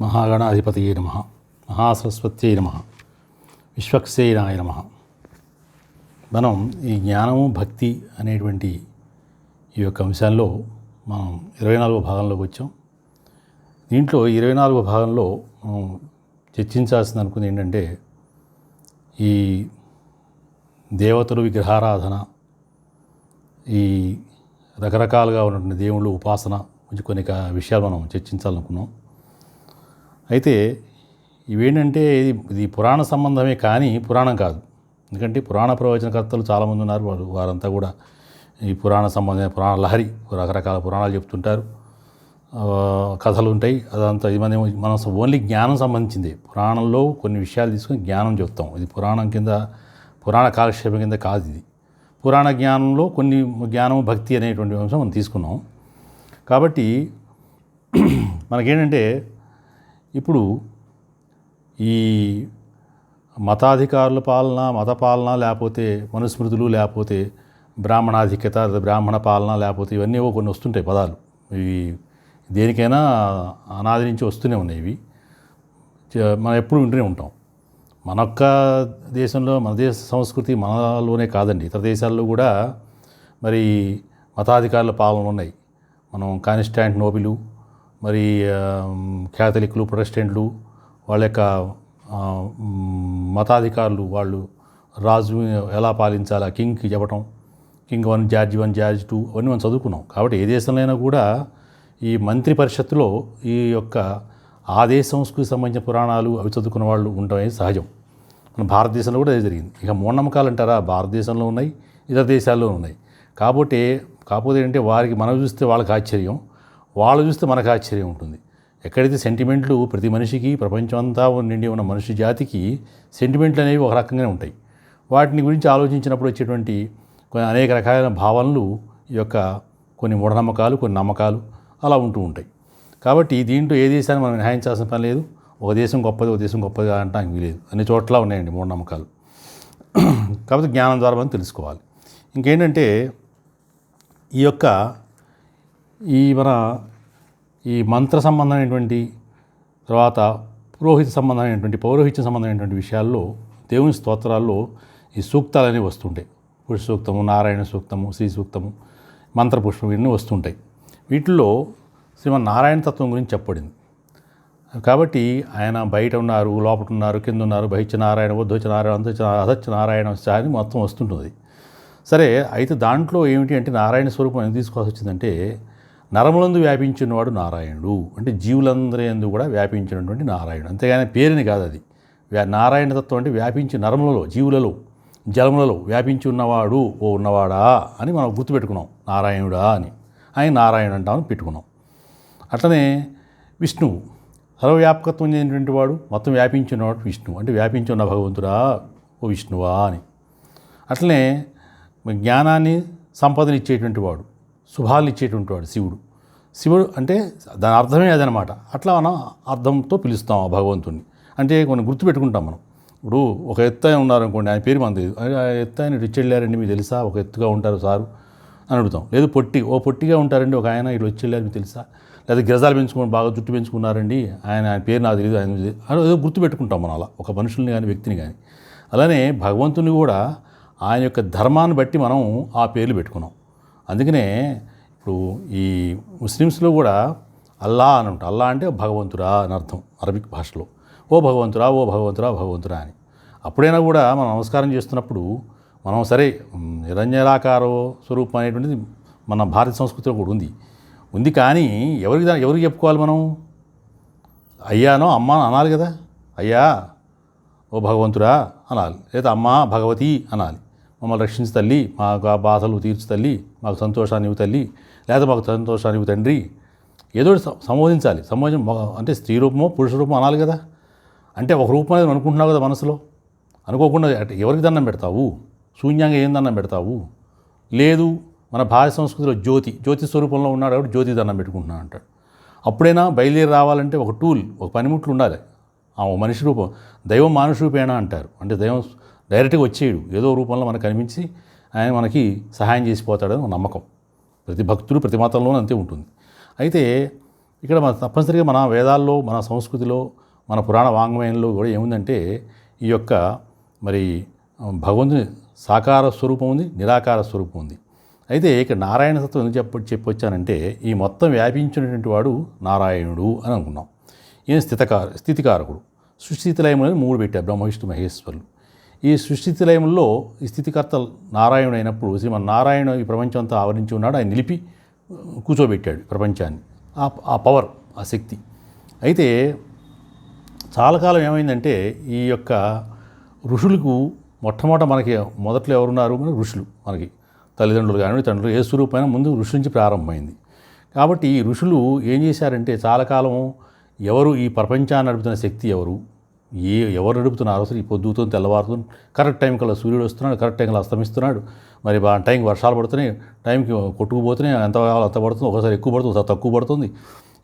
మహాగణాధిపతియే నమ. మహాసరస్వత్యై నమ. విశ్వక్సేనాయ నమ. మనం ఈ జ్ఞానము భక్తి అనేటువంటి ఈ యొక్క అంశాల్లో మనం ఇరవై నాలుగో భాగంలోకి వచ్చాం. దీంట్లో ఇరవై నాలుగో భాగంలో మనం చర్చించాల్సింది అనుకుంది ఏంటంటే ఈ దేవతలు విగ్రహారాధన ఈ రకరకాలుగా ఉన్నటువంటి దేవుళ్ళు ఉపాసన కొన్ని విషయాలు మనం చర్చించాలనుకున్నాం. అయితే ఇవేంటంటే ఇది ఇది పురాణ సంబంధమే కానీ పురాణం కాదు. ఎందుకంటే పురాణ ప్రవచనకర్తలు చాలామంది ఉన్నారు వారు వారంతా కూడా ఈ పురాణ సంబంధమైన పురాణ లహరి రకరకాల పురాణాలు చెప్తుంటారు. కథలు ఉంటాయి. అదంతా ఇది మనం మనం ఓన్లీ జ్ఞానం సంబంధించింది. పురాణంలో కొన్ని విషయాలు తీసుకొని జ్ఞానం చెప్తాం. ఇది పురాణం కింద పురాణ కాలక్షేపం కింద కాదు ఇది. పురాణ జ్ఞానంలో కొన్ని జ్ఞానం భక్తి అనేటువంటి అంశం మనం తీసుకున్నాం. కాబట్టి మనకేంటంటే ఇప్పుడు ఈ మతాధికారుల పాలన మత పాలన లేకపోతే మనుస్మృతులు లేకపోతే బ్రాహ్మణాధిక్యత బ్రాహ్మణ పాలన లేకపోతే ఇవన్నీ ఏవో కొన్ని వస్తుంటాయి పదాలు. ఇవి దేనికైనా అనాది నుంచి వస్తూనే ఉన్నాయి ఇవి. మనం ఎప్పుడు వింటూనే ఉంటాం. మన ఒక్క దేశంలో మన దేశ సంస్కృతి మనలోనే కాదండి. ఇతర దేశాల్లో కూడా మరి మతాధికారుల పాలన ఉన్నాయి. మనం కానిస్టాంట్ నోబిలు మరి క్యాథలిక్లు ప్రొటెస్టెంట్లు వాళ్ళ యొక్క మతాధికారులు వాళ్ళు రాజు ఎలా పాలించాలా కింగ్కి చెప్పటం king one George one George two అవన్నీ మనం చదువుకున్నాం. కాబట్టి ఏ దేశంలో అయినా కూడా ఈ మంత్రి పరిషత్తులో ఈ యొక్క ఆ దేశ సంబంధించిన పురాణాలు అవి చదువుకున్న వాళ్ళు ఉండటం సహజం. మన భారతదేశంలో కూడా అదే జరిగింది. ఇక మూఢనమ్మకాలు అంటారా? భారతదేశంలో ఉన్నాయి ఇతర దేశాల్లో ఉన్నాయి. కాబట్టి కాకపోతే ఏంటంటే వారికి మనం చూస్తే వాళ్ళకి ఆశ్చర్యం. వాళ్ళు చూస్తే మనకు ఆశ్చర్యం ఉంటుంది. ఎక్కడైతే సెంటిమెంట్లు ప్రతి మనిషికి ప్రపంచం అంతా నిండి ఉన్న మనిషి జాతికి సెంటిమెంట్లు అనేవి ఒక రకంగానే ఉంటాయి. వాటిని గురించి ఆలోచించినప్పుడు వచ్చేటువంటి కొన్ని అనేక రకాలైన భావనలు ఈ యొక్క కొన్ని మూఢనమ్మకాలు కొన్ని నమ్మకాలు అలా ఉంటూ ఉంటాయి. కాబట్టి దీంట్లో ఏ దేశాన్ని మనం మినహాయించాల్సిన పని లేదు. ఒక దేశం గొప్పది ఒక దేశం గొప్పది అనడానికి వీలేదు. అన్ని చోట్ల ఉన్నాయండి మూఢనమ్మకాలు. కాబట్టి జ్ఞానం ద్వారా మనం తెలుసుకోవాలి. ఇంకేంటంటే ఈ యొక్క ఈ మన ఈ మంత్ర సంబంధమైనటువంటి తర్వాత పురోహిత సంబంధమైనటువంటి పౌరోహిత్య సంబంధమైనటువంటి విషయాల్లో దేవుని స్తోత్రాల్లో ఈ సూక్తాలు అనేవి వస్తుంటాయి. పురుష సూక్తము నారాయణ సూక్తము శ్రీ సూక్తము మంత్రపుష్పం ఇవన్నీ వస్తుంటాయి. వీటిల్లో శ్రీమన్ నారాయణ తత్వం గురించి చెప్పబడింది. కాబట్టి ఆయన బయట ఉన్నారు లోపల ఉన్నారు కింద ఉన్నారు బహిత్య నారాయణ వద్దొచ్చ నారాయణ అంతొచ్చ అధచ్చ నారాయణ అని మొత్తం వస్తుంటుంది. సరే అయితే దాంట్లో ఏమిటి అంటే నారాయణ స్వరూపం ఎందుకు తీసుకోవాల్సి వచ్చిందంటే నరములందు వ్యాపించినవాడు నారాయణుడు. అంటే జీవులందరి ఎందు కూడా వ్యాపించినటువంటి నారాయణుడు. అంతేగాని పేరుని కాదు అది. వ్యా- నారాయణ తత్వం అంటే వ్యాపించి నరములలో జీవులలో జలములలో వ్యాపించి ఉన్నవాడు ఓ ఉన్నవాడా అని మనం గుర్తుపెట్టుకున్నాం. నారాయణుడా అని. ఆయన నారాయణ అంటామని పెట్టుకున్నాం. అట్లనే విష్ణువు. సర్వవ్యాపకత్వం చెందినటువంటి వాడు మొత్తం వ్యాపించినవాడు విష్ణువు. అంటే వ్యాపించి ఉన్న భగవంతుడా ఓ విష్ణువా అని. అట్లనే జ్ఞానాన్ని సంపదనిచ్చేటువంటి వాడు. శుభాలు ఇచ్చేటువంటి వాడు శివుడు. శివుడు అంటే దాని అర్థమే అదనమాట. అట్లా మనం అర్థంతో పిలుస్తాం ఆ భగవంతుడిని అంటే కొన్ని గుర్తుపెట్టుకుంటాం మనం. ఇప్పుడు ఒక ఎత్తు ఆయన ఉన్నారనుకోండి ఆయన పేరు మనకు తెలియదు ఆ ఎత్తు ఆయన రిచ్ మీకు తెలుసా? ఒక ఎత్తుగా ఉంటారు సారు అని అడుగుతాం. లేదు పొట్టి ఓ పొట్టిగా ఉంటారండి ఒక ఆయన ఇటు వచ్చేళ్ళారు మీకు తెలుసా? లేదా గిరజాలు పెంచుకుని బాగా జుట్టు పెంచుకున్నారండి ఆయన ఆయన పేరు నాకు తెలియదు ఆయన అని ఏదో గుర్తుపెట్టుకుంటాం మనం అలా. ఒక మనుషుల్ని కానీ వ్యక్తిని కానీ అలానే భగవంతుని కూడా ఆయన యొక్క ధర్మాన్ని బట్టి మనం ఆ పేర్లు పెట్టుకున్నాం. అందుకనే ఇప్పుడు ఈ ముస్లిమ్స్లో కూడా అల్లా అని ఉంటా అల్లా అంటే భగవంతురా అని అర్థం అరబిక్ భాషలో. ఓ భగవంతురా ఓ భగవంతురా భగవంతురా అని. అప్పుడైనా కూడా మనం నమస్కారం చేస్తున్నప్పుడు మనం సరే మ్, నిరంజనాకారో స్వరూపం అనేటువంటిది మన భారత సంస్కృతిలో కూడా ఉంది. ఉంది కానీ ఎవరికి ఎవరికి చెప్పుకోవాలి మనం? అయ్యానో అమ్మ అనాలి కదా. అయ్యా ఓ భగవంతురా అనాలి. లేదా అమ్మ భగవతి అనాలి. మమ్మల్ని రక్షించు తల్లి మాకు ఆ బాధలు తీర్చు తల్లి మాకు సంతోషాన్ని ఇవ్వు తల్లి లేదా మాకు సంతోషాన్ని ఇవ్వు తండ్రి. ఏదో సంబోధించాలి. సంబోధన అంటే స్త్రీ రూపమో పురుష రూపమో అనాలి కదా. అంటే ఒక రూపం అనేది అనుకుంటున్నావు కదా మనసులో. అనుకోకుండా అంటే ఎవరికి దండం పెడతావు? శూన్యంగా ఏం దండం పెడతావు? లేదు మన భారత సంస్కృతిలో జ్యోతి జ్యోతి స్వరూపంలో ఉన్నాడు కాబట్టి జ్యోతి దండం పెట్టుకుంటున్నాను అంటాడు. అప్పుడైనా బయలుదేరి రావాలంటే ఒక టూల్ ఒక పనిముట్లు ఉండాలి. ఆ మనిషి రూపం దైవం మానుష రూపేణ అంటారు. అంటే దైవం డైరెక్ట్గా వచ్చేయడు. ఏదో రూపంలో మనకు కనిపించి ఆయన మనకి సహాయం చేసిపోతాడని ఒక నమ్మకం. ప్రతి భక్తుడు ప్రతి మతంలోనూ అంతే ఉంటుంది. అయితే ఇక్కడ మన తప్పనిసరిగా మన వేదాల్లో మన సంస్కృతిలో మన పురాణ వాంగ్మయంలో కూడా ఏముందంటే ఈ యొక్క మరి భగవంతుని సాకార స్వరూపం ఉంది నిరాకార స్వరూపం ఉంది. అయితే ఇక్కడ నారాయణ సత్వం ఎందుకు చెప్ప చెప్పొచ్చానంటే ఈ మొత్తం వ్యాపించినటువంటి వాడు నారాయణుడు అని అనుకున్నాం. ఈయన స్థితకార స్థితికారకుడు. సృష్టిలయములని మూడు పెట్టారు బ్రహ్మ విష్ణు మహేశ్వరులు. ఈ సృష్టిలయంలో ఈ స్థితికర్త నారాయణుడు అయినప్పుడు శ్రీమన్ నారాయణ ఈ ప్రపంచం అంతా ఆవరించి ఉన్నాడు. ఆయన నిలిపి కూర్చోబెట్టాడు ప్రపంచాన్ని. ఆ ఆ పవర్ ఆ శక్తి. అయితే చాలా కాలం ఏమైందంటే ఈ యొక్క ఋషులకు మొట్టమొదట మనకి మొదట్లో ఎవరున్నారు? మన ఋషులు. మనకి తల్లిదండ్రులు కానీ తండ్రులు ఏ స్వరూపమైన ముందు ఋషి నుంచి ప్రారంభమైంది. కాబట్టి ఈ ఋషులు ఏం చేశారంటే చాలా కాలం ఎవరు ఈ ప్రపంచాన్ని నడుపుతున్న శక్తి ఎవరు? ఏ ఎవరు నడుపుతున్నారు అసలు ఈ పొద్దుతో తెల్లవారుతుంది కరెక్ట్ టైం కల్లా సూర్యుడు వస్తున్నాడు కరెక్ట్ టైం కల్లా అస్తమిస్తున్నాడు. మరి టైంకి వర్షాలు పడుతున్నాయి టైంకి కొట్టుకుపోతున్నాయి ఎంత కావాలో అంత పడుతుంది ఒకసారి ఎక్కువ పడుతుంది ఒకసారి తక్కువ పడుతుంది.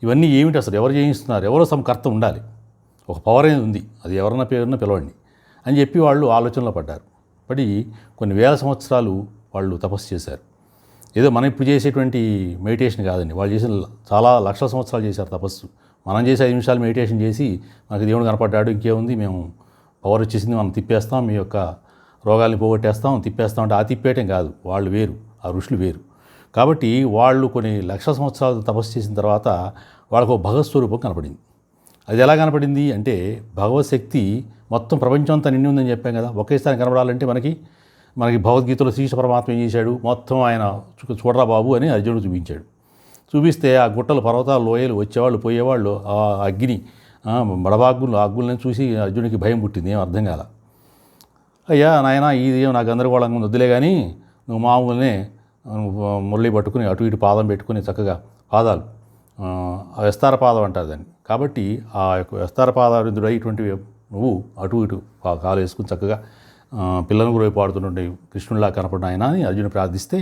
ఇవన్నీ ఏమిటి అసలు? ఎవరు చేయిస్తున్నారు ఎవరో సమ కర్త ఉండాలి. ఒక పవర్ అనేది ఉంది. అది ఎవరన్నా పేరున్న పిలవండి అని చెప్పి వాళ్ళు ఆలోచనలో పడ్డారు. పడి కొన్ని వేల సంవత్సరాలు వాళ్ళు తపస్సు చేశారు. ఏదో మనం ఇప్పుడు చేసేటువంటి మెడిటేషన్ కాదండి. వాళ్ళు చేసిన చాలా లక్షల సంవత్సరాలు చేశారు తపస్సు. మనం చేసే ఐదు నిమిషాలు మెడిటేషన్ చేసి మనకి దేవుడు కనపడ్డాడు ఇంకేముంది? మేము పవర్ వచ్చేసింది మనం తిప్పేస్తాం మీ యొక్క రోగాల్ని పోగొట్టేస్తాం తిప్పేస్తాం అంటే ఆ తిప్పేయటం కాదు. వాళ్ళు వేరు ఆ ఋషులు వేరు. కాబట్టి వాళ్ళు కొన్ని లక్ష సంవత్సరాలు తపస్సు చేసిన తర్వాత వాళ్ళకు ఒక భగవత్ స్వరూపం కనపడింది. అది ఎలా కనపడింది అంటే భగవత్ శక్తి మొత్తం ప్రపంచం అంతా నిండి ఉందని చెప్పాం కదా. ఒకేసారి కనపడాలంటే మనకి మనకి భగవద్గీతలో శ్రీకృష్ణ పరమాత్మ ఏం చేశాడు? మొత్తం ఆయన చూడరా బాబు అని అర్జునుడు చూపించాడు. చూపిస్తే ఆ గుట్టలు పర్వతాలు లోయలు వచ్చేవాళ్ళు పోయేవాళ్ళు ఆ అగ్ని బడబాగ్గులు ఆ అగ్గులను చూసి అర్జునుడికి భయం పుట్టింది ఏం అర్థం కాల. అయ్యా నాయన ఇది ఏం నాకు గందరగోళంగా వద్దులే కానీ నువ్వు మామూలునే మురళి పట్టుకుని అటు ఇటు పాదం పెట్టుకుని చక్కగా పాదాలు ఆ, విస్తార పాదం అంటారు దాన్ని. కాబట్టి ఆ యొక్క విస్తార పాదారుద్ధుడు ఇటువంటి నువ్వు అటు ఇటు కాలు వేసుకుని చక్కగా ఆ, పిల్లను కూడా పాడుతున్నటువంటి కృష్ణుడిలా కనపడిన ఆయన అని అర్జును ప్రార్థిస్తే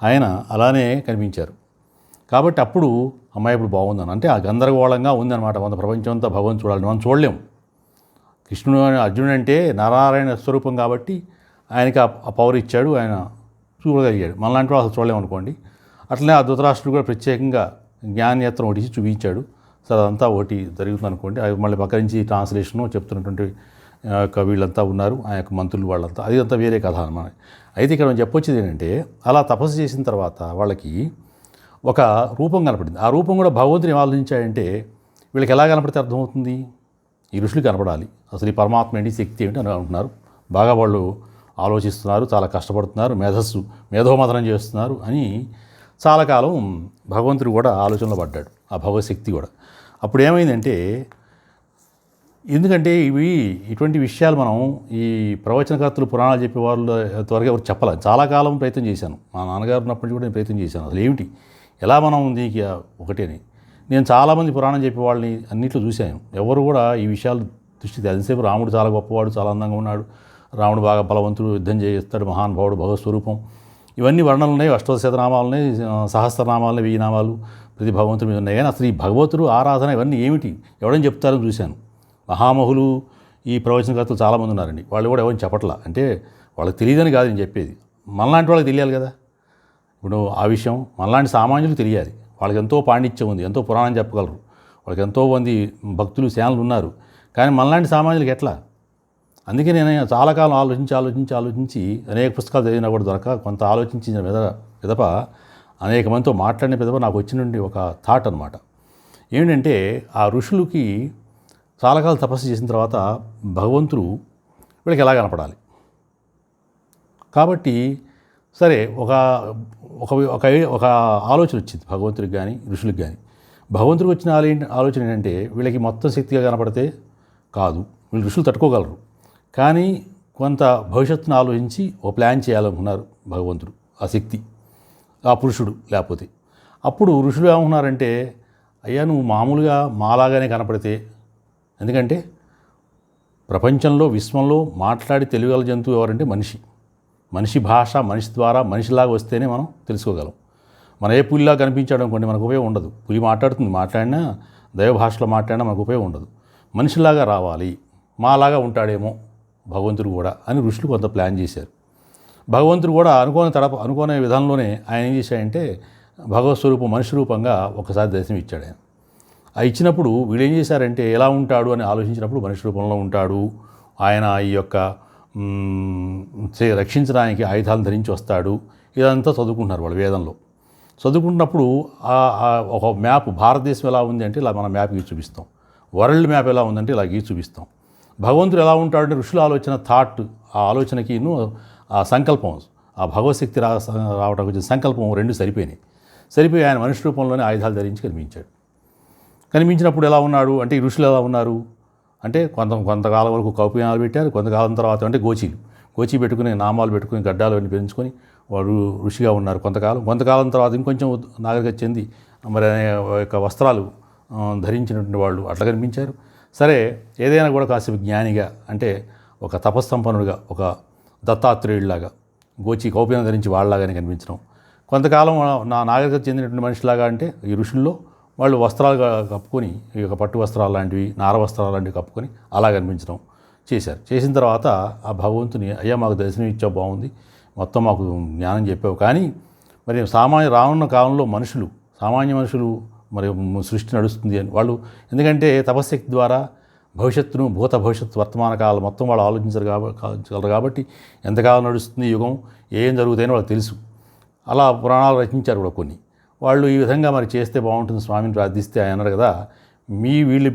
ఆయన అలానే కనిపించారు. కాబట్టి అప్పుడు అమ్మాయి ఇప్పుడు బాగుందని అంటే ఆ గందరగోళంగా ఉందన్నమాట. మన ప్రపంచం అంతా భగవంతు చూడాలి మనం చూడలేం. కృష్ణుడు అర్జునుడు అంటే నారాయణ స్వరూపం కాబట్టి ఆయనకి ఆ పవర్ ఇచ్చాడు ఆయన చూడగలిగాడు. మనలాంటి వాళ్ళు అసలు చూడలేము అనుకోండి. అట్లనే ఆ ధృతరాష్ట్రుడు కూడా ప్రత్యేకంగా జ్ఞాననేత్రం ఒకటి చూపించాడు. సో అదంతా ఒకటి జరుగుతుంది అనుకోండి. అది మళ్ళీ పక్క నుంచి ట్రాన్స్లేషను చెప్తున్నటువంటి యొక్క వీళ్ళంతా ఉన్నారు. ఆ యొక్క మంత్రులు వాళ్ళంతా. అది అంతా వేరే కథ అన్నమాట. అయితే ఇక్కడ మనం చెప్పొచ్చేది ఏంటంటే అలా తపస్సు చేసిన తర్వాత వాళ్ళకి ఒక రూపం కనపడింది. ఆ రూపం కూడా భగవంతుని ఏం ఆలోచించాడంటే వీళ్ళకి ఎలా కనపడితే అర్థమవుతుంది? ఈ ఋషులు కనపడాలి. అసలు ఈ పరమాత్మ ఏంటి? శక్తి ఏంటి? అని అనుకుంటున్నారు. బాగా వాళ్ళు ఆలోచిస్తున్నారు చాలా కష్టపడుతున్నారు మేధస్సు మేధోమథనం చేస్తున్నారు అని చాలా కాలం భగవంతుడు కూడా ఆలోచనలో పడ్డాడు. ఆ భగవశక్తి కూడా. అప్పుడు ఏమైందంటే ఎందుకంటే ఇవి ఇటువంటి విషయాలు మనం ఈ ప్రవచనకర్తలు పురాణాలు చెప్పే వాళ్ళు త్వరగా ఎవరు చెప్పలేదు చాలా కాలం ప్రయత్నం చేశాను. మా నాన్నగారు ఉన్నప్పటి నుంచి కూడా నేను ప్రయత్నం చేశాను. అసలు ఏమిటి? ఎలా మనం దీనికి ఒకటి అని. నేను చాలామంది పురాణం చెప్పే వాళ్ళని అన్నిట్లో చూశాను. ఎవరు కూడా ఈ విషయాలు దృష్టి అదిసేపు రాముడు చాలా గొప్పవాడు చాలా అందంగా ఉన్నాడు రాముడు బాగా బలవంతుడు యుద్ధం చేస్తాడు మహానుభావుడు భగవత్ స్వరూపం. ఇవన్నీ వర్ణనలు ఉన్నాయి అష్టోశతనామాలు ఉన్నాయి సహస్రనామాలు వెయ్యి నామాలు ప్రతి భగవంతుడి మీద ఉన్నాయి. కానీ అసలు ఈ భగవంతుడు ఆరాధన ఇవన్నీ ఏమిటి? ఎవడని చెప్తారని చూశాను. మహామహులు ఈ ప్రవచనకర్తలు చాలామంది ఉన్నారండి. వాళ్ళు కూడా ఎవరిని చెప్పట్లా? అంటే వాళ్ళకి తెలియదని కాదు నేను చెప్పేది. మనలాంటి వాళ్ళకి తెలియాలి కదా. ఇప్పుడు ఆ విషయం మనలాంటి సామాన్యులు తెలియాలి. వాళ్ళకి ఎంతో పాండిత్యం ఉంది ఎంతో పురాణం చెప్పగలరు. వాళ్ళకి ఎంతో మంది భక్తులు సేనలు ఉన్నారు. కానీ మనలాంటి సామాన్యులకి ఎట్లా? అందుకే నేను చాలా కాలం ఆలోచించి ఆలోచించి ఆలోచించి అనేక పుస్తకాలు చదివినా కూడా దొరక కొంత ఆలోచించిన మీద పిదప అనేక మందితో మాట్లాడిన పిదప నాకు వచ్చినండి ఒక థాట్ అనమాట ఏంటంటే ఆ ఋషులకి చాలా కాలం తపస్సు చేసిన తర్వాత భగవంతుడు వీళ్ళకి ఎలా కనపడాలి? కాబట్టి సరే ఒక ఒక ఒక ఒక ఆలోచన వచ్చింది భగవంతుడికి కానీ ఋషులకు కానీ భగవంతుడికి వచ్చిన ఆలో- ఆలోచన ఏంటంటే వీళ్ళకి మొత్తం శక్తిగా కనపడితే కాదు. వీళ్ళు ఋషులు తట్టుకోగలరు. కానీ కొంత భవిష్యత్తును ఆలోచించి ఒక ప్లాన్ చేయాలనుకున్నారు భగవంతుడు ఆ శక్తి ఆ పురుషుడు లేకపోతే. అప్పుడు ఋషులు ఏమనుకున్నారంటే అయ్యా నువ్వు మామూలుగా మాలాగానే కనపడితే ఎందుకంటే ప్రపంచంలో విశ్వంలో మాట్లాడి తెలియగల జంతువు ఎవరంటే మనిషి. మనిషి భాష మనిషి ద్వారా మనిషిలాగా వస్తేనే మనం తెలుసుకోగలం. మన ఏ పులిలా కనిపించాడు అనుకోండి మనకు ఉపయోగం ఉండదు. పులి మాట్లాడుతుంది మాట్లాడినా దైవ భాషలో మాట్లాడినా మనకు ఉపయోగం ఉండదు. మనిషిలాగా రావాలి మాలాగా ఉంటాడేమో భగవంతుడు కూడా అని ఋషులు కొంత ప్లాన్ చేశారు. భగవంతుడు కూడా అనుకోని తడప అనుకోనే విధానంలోనే ఆయన ఏం చేశాడంటే భగవత్ స్వరూపం మనిషి రూపంగా ఒకసారి దర్శనం ఇచ్చాడు ఆయన. ఆ ఇచ్చినప్పుడు వీళ్ళు ఏం చేశారంటే ఎలా ఉంటాడు అని ఆలోచించినప్పుడు మనిషి రూపంలో ఉంటాడు. ఆయన ఈ యొక్క రక్షించడానికి ఆయుధాలను ధరించి వస్తాడు. ఇదంతా చదువుకుంటున్నారు వాళ్ళు వేదంలో. చదువుకున్నప్పుడు ఆ- ఒక మ్యాప్ భారతదేశం ఎలా ఉంది అంటే ఇలా మన మ్యాప్ గీసి చూపిస్తాం. వరల్డ్ మ్యాప్ ఎలా ఉందంటే ఇలా గీసి చూపిస్తాం. భగవంతుడు ఎలా ఉంటాడంటే ఋషుల ఆలోచన థాట్ ఆ ఆలోచనకి ఆ సంకల్పం. ఆ భగవశక్తి రా రావడానికి వచ్చిన సంకల్పం రెండు సరిపోయినాయి. సరిపోయి ఆయన మనిషి రూపంలోనే ఆయుధాలు ధరించి కనిపించాడు. కనిపించినప్పుడు ఎలా ఉన్నాడు? అంటే ఈ ఋషులు ఎలా ఉన్నారు? అంటే కొంత కొంతకాలం వరకు కౌపీనాలు పెట్టారు కొంతకాలం తర్వాత అంటే గోచీలు గోచి పెట్టుకుని నామాలు పెట్టుకుని గడ్డాలు అన్ని పెంచుకొని వారు ఋషిగా ఉన్నారు కొంతకాలం. కొంతకాలం తర్వాత ఇంకొంచెం నాగరికత చెంది మరి యొక్క వస్త్రాలు ధరించినటువంటి వాళ్ళు అట్లా కనిపించారు. సరే ఏదైనా కూడా కాసేపు జ్ఞానిగా అంటే ఒక తపస్సంపన్నుడిగా ఒక దత్తాత్రేయుడిలాగా గోచి కౌపీనం ధరించి వాళ్ళలాగానే కనిపించడం. కొంతకాలం నా నాగరికత చెందినటువంటి మనిషిలాగా అంటే ఈ ఋషుల్లో వాళ్ళు వస్త్రాలు కప్పుకొని ఈ యొక్క పట్టు వస్త్రాలు లాంటివి నార వస్త్రాలు లాంటివి కప్పుకొని అలా కనిపించడం చేశారు. చేసిన తర్వాత ఆ భగవంతుని అయ్యా మాకు దర్శనం ఇచ్చావు బాగుంది. మొత్తం మాకు జ్ఞానం చెప్పావు. కానీ మరి సామాన్య రానున్న కాలంలో మనుషులు సామాన్య మనుషులు మరి సృష్టి నడుస్తుంది అని వాళ్ళు ఎందుకంటే తపశక్తి ద్వారా భవిష్యత్తును భూత భవిష్యత్తు వర్తమాన కాలం మొత్తం వాళ్ళు ఆలోచించరు కాబట్టి కాబట్టి ఎంతకాలం నడుస్తుంది యుగం ఏం జరుగుతాయని వాళ్ళకి తెలుసు. అలా పురాణాలు రచించారు కూడా కొన్ని. వాళ్ళు ఈ విధంగా మరి చేస్తే బాగుంటుంది స్వామిని ప్రార్థిస్తే అన్నారు కదా మీ వీళ్ళు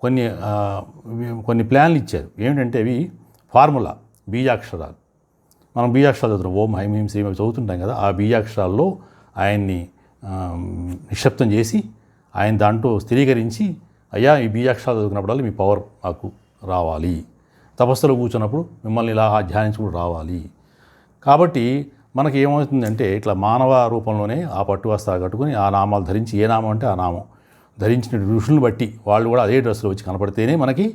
కొన్ని కొన్ని ప్లాన్లు ఇచ్చారు. ఏమిటంటే అవి ఫార్ములా బీజాక్షరాలు. మనం బీజాక్షరాలు చదువుతాం ఓం హైం హీం శ్రీం అవి చదువుతుంటాం కదా ఆ బీజాక్షరాల్లో ఆయన్ని నిశ్శబ్దం చేసి ఆయన దాంట్లో స్థిరీకరించి అయ్యా ఈ బీజాక్షరాలు చదువుకున్నప్పుడల్లా మీ పవర్ మాకు రావాలి. తపస్సులో కూర్చున్నప్పుడు మిమ్మల్ని ఇలా ధ్యానించుకుని రావాలి. కాబట్టి మనకి ఏమవుతుందంటే ఇట్లా మానవ రూపంలోనే ఆ పట్టు వస్త్రాలు కట్టుకుని ఆ నామాలు ధరించి ఏ నామం అంటే ఆ నామం. ధరించిన ఋషులను బట్టి వాళ్ళు కూడా అదే డ్రెస్సులో వచ్చి కనపడితేనే మనకి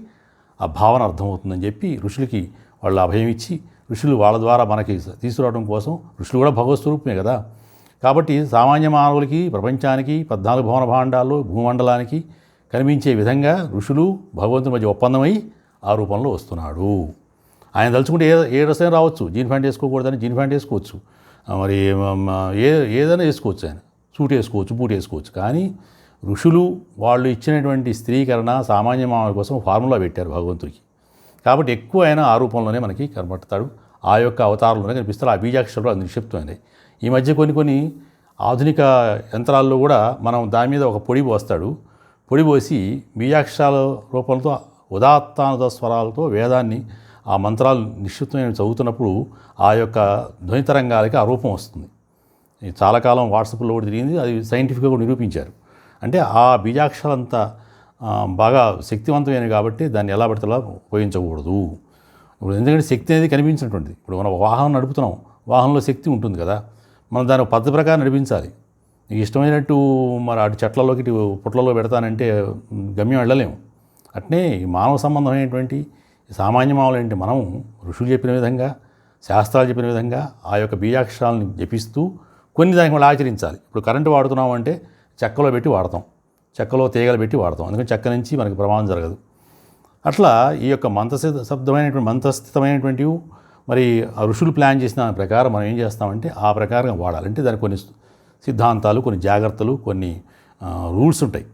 ఆ భావన అర్థమవుతుందని చెప్పి ఋషులకి వాళ్ళు అభయం ఇచ్చి ఋషులు వాళ్ళ ద్వారా మనకి తీసుకురావడం కోసం ఋషులు కూడా భగవస్వరూపమే కదా. కాబట్టి సామాన్య మానవులకి ప్రపంచానికి పద్నాలుగు భవన భాండాల్లో భూమండలానికి కనిపించే విధంగా ఋషులు భగవంతుని మధ్య ఒప్పందమై ఆ రూపంలో వస్తున్నాడు. ఆయన తలుచుకుంటే ఏ ఏ డ్రెస్ అయినా రావచ్చు. జీన్ ప్యాంట్ వేసుకోకూడదని జీన్ ప్యాంట్ వేసుకోవచ్చు. మరి ఏ ఏదైనా వేసుకోవచ్చు ఆయన. సూట్ వేసుకోవచ్చు బూట్ వేసుకోవచ్చు. కానీ ఋషులు వాళ్ళు ఇచ్చినటువంటి స్త్రీకరణ సామాన్య మానవుల కోసం ఫార్ములా పెట్టారు భగవంతుడికి. కాబట్టి ఎక్కువ ఆయన ఆ రూపంలోనే మనకి కనబడతాడు. ఆ యొక్క అవతారంలోనే కనిపిస్తారు. ఆ బీజాక్షరాలు అది నిక్షిప్తమైనవి ఈ మధ్య కొన్ని కొన్ని ఆధునిక యంత్రాల్లో కూడా మనం దాని మీద ఒక పొడి పోస్తాడు. పొడి పోసి బీజాక్షరాల రూపంతో ఉదాత్తానుత స్వరాలతో వేదాన్ని ఆ మంత్రాలు నిశ్చితమైన చదువుతున్నప్పుడు ఆ యొక్క ధ్వని తరంగాలకి ఆ రూపం వస్తుంది. చాలా కాలం వాట్సాప్లో కూడా తిరిగింది అది సైంటిఫిక్గా కూడా నిరూపించారు. అంటే ఆ బీజాక్షరాలంతా బాగా శక్తివంతమైనవి కాబట్టి దాన్ని ఎలా పడితే అలా ఉపయోగించకూడదు. ఇప్పుడు ఎందుకంటే శక్తి అనేది కనిపించినటువంటిది. ఇప్పుడు మనం వాహనం నడుపుతున్నాం వాహనంలో శక్తి ఉంటుంది కదా మనం దాని పద్ధతి ప్రకారం నడిపించాలి. నీకు ఇష్టమైనట్టు మరి అటు చెట్లలోకి ఇటు పుట్లలో పెడతానంటే గమ్యం వెళ్ళలేము. అట్నే ఈ మానవ సంబంధమైనటువంటి సామాన్య మానవులు మనం ఋషులు చెప్పిన విధంగా శాస్త్రాలు చెప్పిన విధంగా ఆ యొక్క బీజాక్షరాలను జపిస్తూ కొన్ని దానికి మళ్ళీ ఆచరించాలి. ఇప్పుడు కరెంటు వాడుతున్నాం అంటే చెక్కలో పెట్టి వాడతాం. చెక్కలో తీగలు పెట్టి వాడతాం. అందుకని చెక్క నుంచి మనకి ప్రమాదం జరగదు. అట్లా ఈ యొక్క మంత్రస్థిత శబ్దమైనటువంటి మంత్రస్థితమైనటువంటి మరి ఆ ఋషులు ప్లాన్ చేసిన ప్రకారం మనం ఏం చేస్తామంటే ఆ ప్రకారం వాడాలి. అంటే దానికి కొన్ని సిద్ధాంతాలు కొన్ని జాగ్రత్తలు కొన్ని రూల్స్ ఉంటాయి.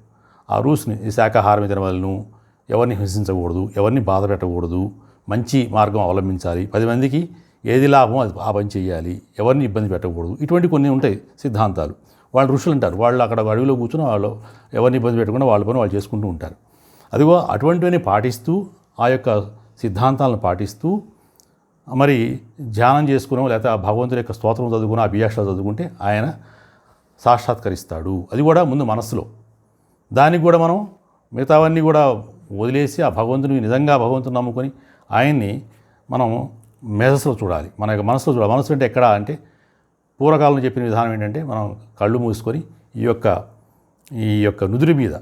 ఆ రూల్స్ని ఈ శాకాహారం తినవలను ఎవరిని హింసించకూడదు ఎవరిని బాధ పెట్టకూడదు మంచి మార్గం అవలంబించాలి. పది మందికి ఏది లాభం అది ఆ పని చేయాలి. ఎవరిని ఇబ్బంది పెట్టకూడదు. ఇటువంటి కొన్ని ఉంటాయి సిద్ధాంతాలు. వాళ్ళు ఋషులు అంటారు వాళ్ళు అక్కడ అడవిలో కూర్చుని వాళ్ళు ఎవరిని ఇబ్బంది పెట్టకుండా వాళ్ళ పని వాళ్ళు చేసుకుంటూ ఉంటారు. అదిగో అటువంటివన్నీ పాటిస్తూ ఆ యొక్క సిద్ధాంతాలను పాటిస్తూ మరి ధ్యానం చేసుకున్నాం లేకపోతే ఆ భగవంతుడి యొక్క స్తోత్రం చదువుకుని అభియాష చదువుకుంటే ఆయన సాక్షాత్కరిస్తాడు. అది కూడా ముందు మనస్సులో. దానికి కూడా మనం మిగతావన్నీ కూడా వదిలేసి ఆ భగవంతుని నిజంగా భగవంతుని నమ్ముకొని ఆయన్ని మనం మేధస్సులో చూడాలి. మన యొక్క మనసులో చూడాలి. మనసు అంటే ఎక్కడ అంటే పూర్వకాలం చెప్పిన విధానం ఏంటంటే మనం కళ్ళు మూసుకొని ఈ యొక్క ఈ యొక్క నుదురి మీద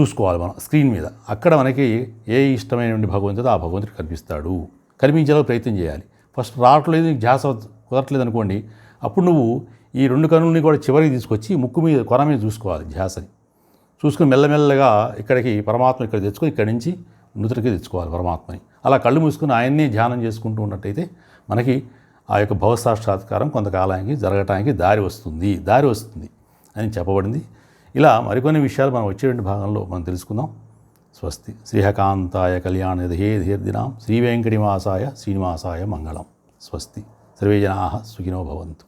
చూసుకోవాలి మనం స్క్రీన్ మీద. అక్కడ మనకి ఏ ఇష్టమైనటువంటి భగవంతుడు ఆ భగవంతుడు కనిపిస్తాడు. కనిపించేలా ప్రయత్నం చేయాలి. ఫస్ట్ రావట్లేదు నీకు ధ్యాస కుదరట్లేదు అనుకోండి అప్పుడు నువ్వు ఈ రెండు కనుల్ని కూడా చివరికి తీసుకొచ్చి ముక్కు మీద కొన మీద చూసుకోవాలి ధ్యాసని. చూసుకుని మెల్లమెల్లగా ఇక్కడికి పరమాత్మ ఇక్కడ తెచ్చుకొని ఇక్కడి నుంచి నుదుటికి తెచ్చుకోవాలి పరమాత్మని. అలా కళ్ళు మూసుకుని ఆయన్నే ధ్యానం చేసుకుంటూ ఉన్నట్టయితే మనకి ఆ యొక్క భవసాక్షాత్కారం కొంతకాలానికి జరగటానికి దారి వస్తుంది దారి వస్తుంది అని చెప్పబడింది. ఇలా మరికొన్ని విషయాలు మనం వచ్చేటువంటి భాగంలో మనం తెలుసుకుందాం. స్వస్తి శ్రీహకాంతాయ కళ్యాణ ధే ధీర్దినాం. శ్రీ వెంకటివాసాయ శ్రీనివాసాయ మంగళం. స్వస్తి. సర్వే జనా సుఖినో భవంతు.